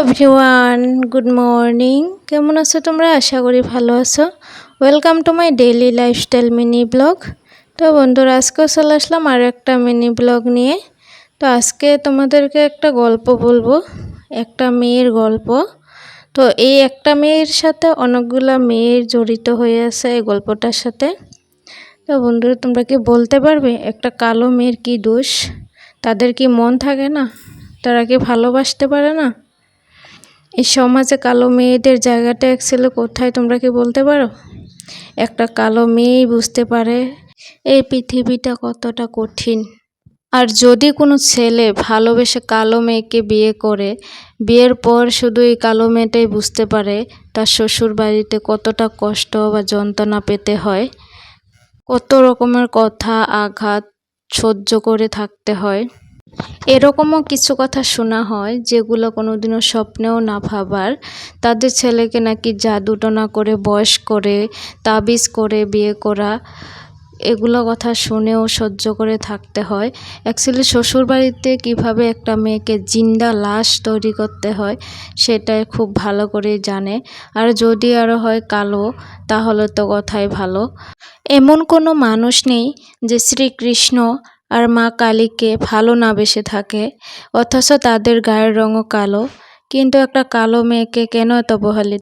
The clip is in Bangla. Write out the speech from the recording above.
এভরিওয়ান গুড মর্নিং কেমন আছো তোমরা? আশা করি ভালো আছো। Welcome to my daily lifestyle mini blog তো বন্ধুরা আজকেও চলে আসলাম আর একটা মিনি ব্লগ নিয়ে। তো আজকে তোমাদেরকে একটা গল্প বলব, একটা মেয়ের গল্প। তো এই একটা মেয়ের সাথে অনেকগুলা মেয়ের জড়িত হয়ে আছে এই গল্পটার সাথে। তো বন্ধুরা, তোমরা কি বলতে পারবে, একটা কালো মেয়ের কি দোষ? তাদের কি মন থাকে না? তারা কি ভালোবাসতে পারে না? এই সমাজে কালো মেয়েদের জায়গাটা এক ছেলে কোথায় তোমরা কি বলতে পারো? একটা কালো মেয়েই বুঝতে পারে এই পৃথিবীটা কতটা কঠিন। আর যদি কোনো ছেলে ভালোবেসে কালো মেয়েকে বিয়ে করে, বিয়ের পর শুধু এই কালো মেয়েটাই বুঝতে পারে তার শ্বশুর বাড়িতে কতটা কষ্ট বা যন্ত্রণা পেতে হয়, কত রকমের কথা আঘাত সহ্য করে থাকতে হয়। এরকমও কিছু কথা শোনা হয় যেগুলো কোনোদিনও স্বপ্নেও না ভাবার। তাদের ছেলেকে নাকি জাদুটনা করে, বয়স করে, তাবিজ করে বিয়ে করা, এগুলো কথা শুনেও সহ্য করে থাকতে হয়। অ্যাকচুয়ালি শ্বশুরবাড়িতে কীভাবে একটা মেয়েকে জিন্দা লাশ তৈরি করতে হয় সেটাই খুব ভালো করে জানে। আর যদি আরও হয় কালো, তাহলে তো কথাই ভালো। এমন কোনো মানুষ নেই যে শ্রীকৃষ্ণ আর মা কালীকে ভালো না বেসে থাকে, অথচ তাদের গায়ের রঙও কালো। কিন্তু একটা কালো মেয়েকে কেন এত অবহেলিত